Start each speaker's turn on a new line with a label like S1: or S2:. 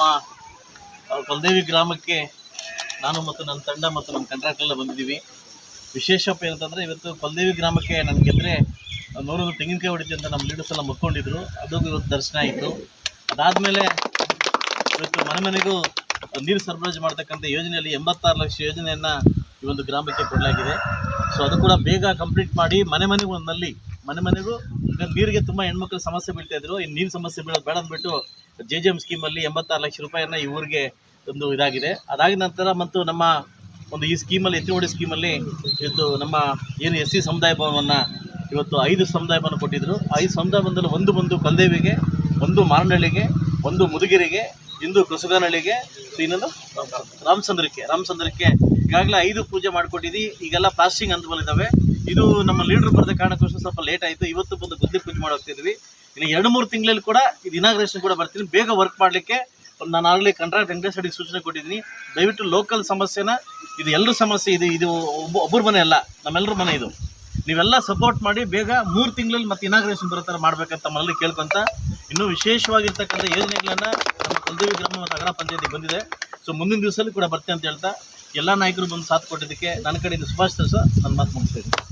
S1: ಆ, ಕಲ್ದೇವಿ ಗ್ರಾಮಕ್ಕೆ ನಾನು ಮತ್ತು ನನ್ನ ತಂಡ ಮತ್ತು ನಮ್ಮ ಕಂಟ್ರಾಕ್ಟರ್ ಎಲ್ಲ ಬಂದಿದ್ದೀವಿ ವಿಶೇಷಪ್ಪ ಏನಂತಂದರೆ ಇವತ್ತು ಕಲ್ದೇವಿ ಗ್ರಾಮಕ್ಕೆ ನನಗೆ ಗೆದ್ದರೆ ನೂರೊಂದು ತೆಂಗಿನಕಾಯಿ ಹೊಡಿತೀವಿ ಅಂತ ನಮ್ಮ ಲೀಡರ್ಸ್ ಎಲ್ಲ ಮಕ್ಕೊಂಡಿದ್ರು. ಅದು ಇವತ್ತು ದರ್ಶನ ಆಯಿತು. ಅದಾದಮೇಲೆ ಇವತ್ತು ಮನೆ ಮನೆಗೂ ನೀರು ಸರಬರಾಜು ಮಾಡ್ತಕ್ಕಂಥ ಯೋಜನೆಯಲ್ಲಿ ಎಂಬತ್ತಾರು ಲಕ್ಷ ಯೋಜನೆಯನ್ನು ಈ ಒಂದು ಗ್ರಾಮಕ್ಕೆ ಕೊಡಲಾಗಿದೆ. ಸೊ ಅದು ಕೂಡ ಬೇಗ ಕಂಪ್ಲೀಟ್ ಮಾಡಿ ಮನೆ ಮನೆಗೂ ಒಂದು ನಲ್ಲಿ ಮನೆ ಮನೆಗೂ ಈಗ ನೀರಿಗೆ ತುಂಬ ಹೆಣ್ಮಕ್ಳು ಸಮಸ್ಯೆ ಬೀಳ್ತಾ ಇದ್ರು. ಈ ನೀರು ಸಮಸ್ಯೆ ಬೀಳೋದು ಬೇಡ ಅಂದ್ಬಿಟ್ಟು ಜೆ ಜೆ ಎಂ ಸ್ಕೀಮಲ್ಲಿ ಎಂಬತ್ತಾರು ಲಕ್ಷ ರೂಪಾಯಿನ ಈ ಒಂದು ಇದಾಗಿದೆ. ಅದಾದ ನಂತರ ಮತ್ತು ನಮ್ಮ ಒಂದು ಈ ಸ್ಕೀಮಲ್ಲಿ ಎತ್ತಿನೋಡಿ ಸ್ಕೀಮಲ್ಲಿ ಇವತ್ತು ನಮ್ಮ ಏನು ಎಸ್ ಸಿ ಸಮುದಾಯ ಭವನವನ್ನು ಇವತ್ತು ಐದು ಸಮುದಾಯ ಭವನ ಕೊಟ್ಟಿದ್ದರು ಐದು ಸಮುದಾಯ ಭವನದಲ್ಲಿ ಒಂದು ಬಂದು ಕಲ್ದೇವಿಗೆ, ಒಂದು ಮಾರನಹಳ್ಳಿಗೆ, ಒಂದು ಮುದುಗಿರಿಗೆ, ಇಂದು ಕಸುಗಾನಹಳ್ಳಿಗೆ ಇನ್ನೊಂದು ರಾಮಚಂದ್ರಕ್ಕೆ. ರಾಮಚಂದ್ರಕ್ಕೆ ಈಗಾಗಲೇ ಐದು ಪೂಜೆ ಮಾಡಿಕೊಟ್ಟಿದ್ವಿ. ಈಗೆಲ್ಲ ಪ್ಲಾಸ್ಟಿಂಗ್ ಹಂತದಲ್ಲಿದ್ದಾವೆ ಇದು ನಮ್ಮ ಲೀಡರ್ ಬರದ ಕಾರಣಕ್ಕೋಸ್ಕರ ಸ್ವಲ್ಪ ಲೇಟ್ ಆಯಿತು. ಇವತ್ತು ಬಂದು ಗುದ್ದಿ ಪೂಜೆ ಮಾಡಿ ಹೋಗ್ತಿದ್ವಿ. ಇನ್ನು ಎರಡು ಮೂರು ತಿಂಗಳಲ್ಲಿ ಕೂಡ ಇದು ಇನಾಗ್ರೇಷನ್ ಕೂಡ ಬರ್ತೀನಿ. ಬೇಗ ವರ್ಕ್ ಮಾಡಲಿಕ್ಕೆ ನಾನು ಆಗಲೇ ಕಾಂಟ್ರಾಕ್ಟ್ ವೆಂಕಟೇಶ್ವರಿಗೆ ಸೂಚನೆ ಕೊಟ್ಟಿದ್ದೀನಿ. ದಯವಿಟ್ಟು ಲೋಕಲ್ ಸಮಸ್ಯೆನ, ಇದು ಎಲ್ಲರ ಸಮಸ್ಯೆ, ಇದು ಇದು ಒಬ್ಬ, ಒಬ್ಬರ ಮನೆ ಅಲ್ಲ ನಮ್ಮೆಲ್ಲರ ಮನೆ ಇದು. ನೀವೆಲ್ಲ ಸಪೋರ್ಟ್ ಮಾಡಿ ಬೇಗ ಮೂರು ತಿಂಗಳಲ್ಲಿ ಮತ್ತೆ ಇನಾಗ್ರೇಷನ್ ಬರೋ ಥರ ಮಾಡಬೇಕಂತ ಮನೇಲಿ ಕೇಳ್ಕೊಂತ, ಇನ್ನೂ ವಿಶೇಷವಾಗಿರ್ತಕ್ಕಂಥ ಯೋಜನೆಗಳನ್ನು ನಮ್ಮ ಕುಲದೇವಿ ಗ್ರಾಮ ಮತ್ತು ಅಗ್ರ ಪಂಚಾಯತಿ ಬಂದಿದೆ. ಸೊ ಮುಂದಿನ ದಿವಸದಲ್ಲಿ ಕೂಡ ಬರ್ತೇನೆ ಅಂತ ಹೇಳ್ತಾ, ಎಲ್ಲ ನಾಯಕರು ಬಂದು ಸಾಥ್ ಕೊಟ್ಟಿದ್ದಕ್ಕೆ ನನ್ನ ಕಡೆಯಿಂದ ಶುಭಾಶಯ ನನ್ನ ಮಾತು ಮುಗಿಸ್ತಾ ಇದ್ದೀನಿ.